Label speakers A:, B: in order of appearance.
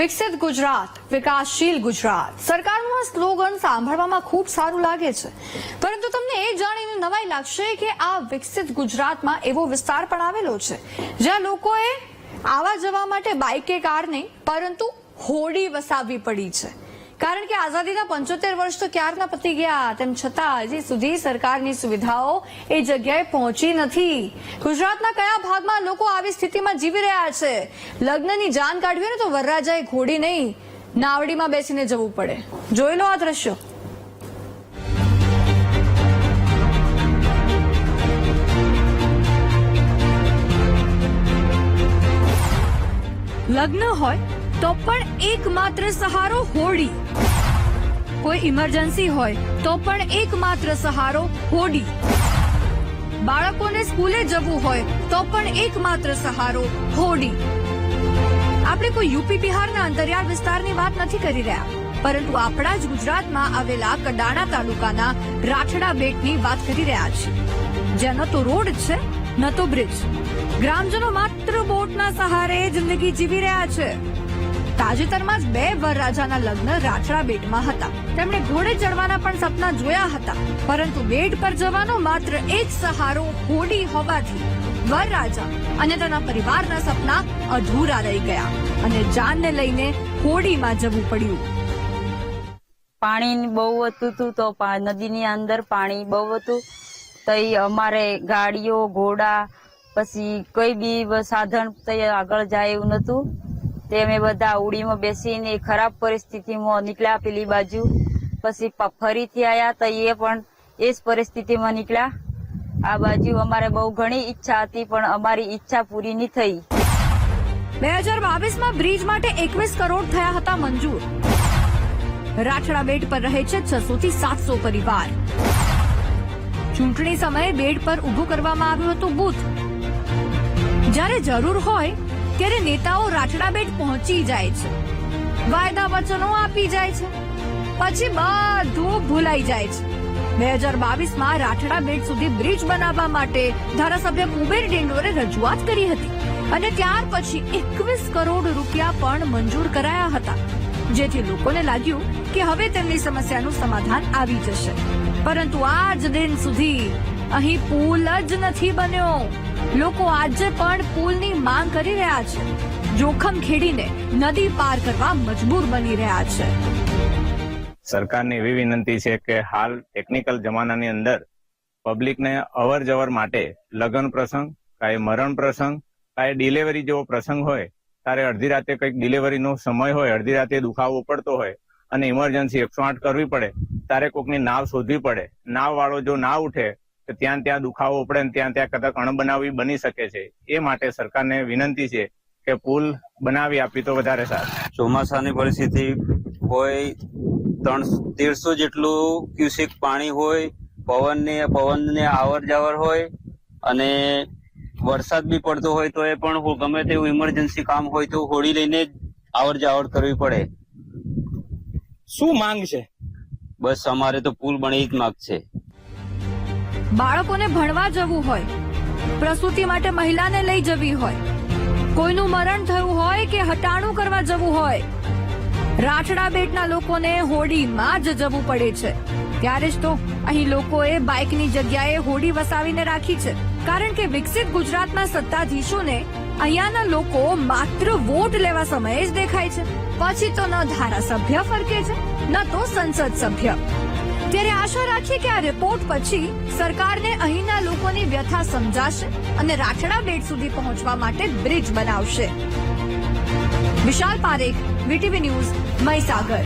A: વિકસિત ગુજરાત, વિકાસશીલ ગુજરાત. સરકારનું આ સ્લોગન સાંભળવામાં ખૂબ સારું લાગે છે. પરંતુ તમને એ જાણીને નવાઈ લાગશે કે આ વિકસિત ગુજરાતમાં એવો વિસ્તાર પણ આવેલો છે, જ્યાં લોકોએ આવા જવા માટે બાઇક કે કાર નહીં પરંતુ હોડી વસાવવી પડી છે. કારણ કે આઝાદીના પંચોતેર વર્ષ તો ક્યારના પતી ગયા? તેમ છતાં હજી સુધી સરકારની સુવિધાઓ એ જગ્યાએ પહોંચી નથી. ગુજરાતના કયા ભાગમાં લોકો આવી સ્થિતિમાં જીવી રહ્યા છે? લગ્નની જાન કાઢવી ને તો વરરાજાએ ઘોડી નહીં. નાવડીમાં બેસીને જવું પડે. જોઈ લો આ દ્રશ્યો. લગ્ન હોય તો પણ એકમાત્ર સહારો હોડી. કોઈ ઇમરજન્સી હોય, તો પણ એકમાત્ર સહારો હોડી. બાળકોને સ્કૂલે જવું હોય, તો પણ એકમાત્ર સહારો હોડી. આપણે કોઈ યુપી બિહારના અંતરિયાળ વિસ્તારની વાત નથી કરી રહ્યા, પરંતુ આપણા જ ગુજરાતમાં આવેલા કડાણા તાલુકાના રાઠડા બેટની વાત કરી રહ્યા છીએ. જ્યાં ન તો રોડ છે, ન તો બ્રિજ. ગ્રામજનો માત્ર બોટના સહારે જિંદગી જીવી રહ્યા છે. તાજેતરમાં જ બે વરરાજાના લગ્ન રાઠડા બેટમાં હતા. તેમણે ઘોડે ચડવાના પણ સપના જોયા હતા. પરંતુ બેટ પર જવાનો માત્ર એક સહારો હોડી હોવાથી વરરાજા અને તેના પરિવારના સપના અધૂરા રહી ગયા અને જાનને લઈને હોડીમાં જવું પડ્યું.
B: પાણી બહુ હતું તું તો નદીની અંદર પાણી બહુ હતું. તો અમારે ગાડીઓ, ઘોડા, પછી કોઈ બી સાધન આગળ જાય એવું નતું. તે અમે બધા ઉડીમાં બેસીને ખરાબ પરિસ્થિતિમાં નીકળ્યા પેલી બાજુ. પછી ફરીથી આયા તો એ પણ એ જ પરિસ્થિતિમાં નીકળ્યા. આ બાજુ અમારે બહુ ઘણી ઈચ્છા હતી, પણ અમારી ઈચ્છા પૂરી નહીં થઈ.
A: બે હજાર બાવીસમાં બ્રિજ માટે એકવીસ કરોડ થયા હતા મંજૂર. રાઠડા બેટ પર રહે છે છસો થી સાતસો પરિવાર. ચૂંટણી સમયે બેડ પર ઊભું કરવામાં આવ્યું હતું બૂથ. જ્યારે જરૂર હોય ત્યારે નેતાઓ રાઠડા બેટ પહોંચી જાય છે. વાયદા વચનો આપી જાય છે. પછી બધું ભૂલાઈ જાય છે. બે હજાર બાવીસમાં રાઠડા બેટ સુધી બ્રિજ બનાવવા માટે ધારાસભ્ય કુબેર ડેંડોરે રજૂઆત કરી હતી. અને ત્યાર પછી એકવીસ કરોડ રૂપિયા પણ મંજૂર કરાયા હતા. જેથી લોકોને લાગ્યું કે હવે તેમની સમસ્યાનું સમાધાન આવી જશે. પરંતુ આજ દિન સુધી અહીં પુલ જ નથી બન્યો. લોકો આજે પણ પુલની માંગ કરી રહ્યા છે. જોખમ ખેડીને નદી પાર કરવા મજબૂર બની રહ્યા છે.
C: સરકારની એવી વિનંતી છે કે હાલ ટેકનિકલ જમાનાની અંદર પબ્લિકને અવર જવર માટે લગ્ન પ્રસંગ, કાંઈ મરણ પ્રસંગ, કાંઈ ડિલિવરી જેવો પ્રસંગ હોય ત્યારે અડધી રાતે કંઈક ડિલિવરીનો સમય હોય, અડધી રાતે દુખાવો પડતો હોય અને ઇમરજન્સી એકસો આઠ કરવી પડે ત્યારે કોકની નાવ શોધવી પડે નાવ વાળો જો ના ઉઠે તો ત્યાં ત્યાં દુખાવો પડે ને ત્યાં ત્યાં કદાચ અણબનાવી બની શકે છે. એ માટે સરકારને વિનંતી છે કે પુલ બનાવી આપી તો વધારે સારું.
D: ચોમાસાની પરિસ્થિતિ હોય ત્રણ તેરસો જેટલું ક્યુસેક પાણી હોય પવનને પવનને આવર જાવર હોય અને વરસાદ બી પડતો હોય તો એ પણ ગમે તેવું ઇમરજન્સી કામ હોય તો હોડી લઈને જ આવર જાવર કરવી પડે.
E: શું માંગ છે?
D: બસ અમારે તો પુલ બની જ માંગ છે.
A: બાળકોને ભણવા જવું હોય, પ્રસૂતિ માટે મહિલાને લઈ જવી હોય, કોઈનું મરણ થયું હોય કે હટાણું કરવા જવું હોય, રાઠડા બેટના લોકોને હોડીમાં જ જવું પડે છે. ત્યારે જ તો અહીં લોકોએ બાઇકની જગ્યાએ હોડી વસાવીને રાખી છે. કારણ કે વિકસિત ગુજરાતના સત્તાધીશોને અહીંયાના લોકો માત્ર વોટ લેવા સમયે જ દેખાય છે. પછી તો ન ધારાસભ્ય ફરકે છે, ન તો સંસદ સભ્ય. ત્યારે આશા રાખીએ કે આ રિપોર્ટ પછી સરકારને અહીંના લોકોની વ્યથા સમજાશે અને રાઠડા બેટ સુધી પહોંચવા માટે બ્રિજ બનાવશે. Vishal Parekh VTV news Mahisagar.